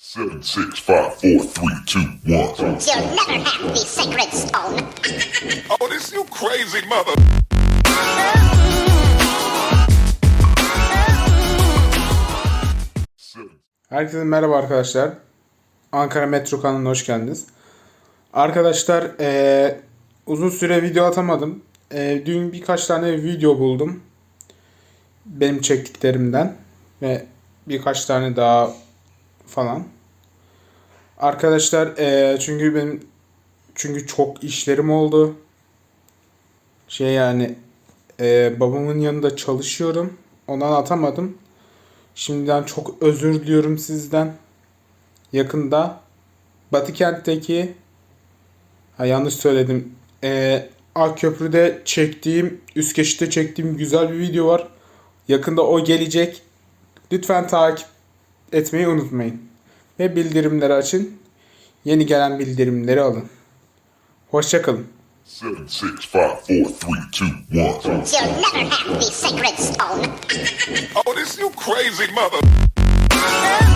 Seven, six, five, four, three, two, one. You'll never have the sacred stone. Oh, this you crazy mother. Herkese merhaba arkadaşlar. Ankara Metro kanalına hoş geldiniz. Arkadaşlar eee, uzun süre video atamadım. Eee, dün birkaç tane video buldum. Benim çektiklerimden. Ve birkaç tane daha falan. Arkadaşlar eee, çünkü benim çünkü çok işlerim oldu. Şey yani eee, babamın yanında çalışıyorum. Ondan atamadım. Şimdiden çok özür diliyorum sizden. Yakında Batıkent'teki ha yanlış söyledim. Ee, Akköprü'de çektiğim, üst geçitte çektiğim güzel bir video var. Yakında o gelecek. Lütfen takip etmeyi unutmayın. Ve bildirimleri açın. Yeni gelen bildirimleri alın. Hoşçakalın. Seven, six, five, four, three, two, one. You'll never have the sacred stone. Oh, this you crazy mother.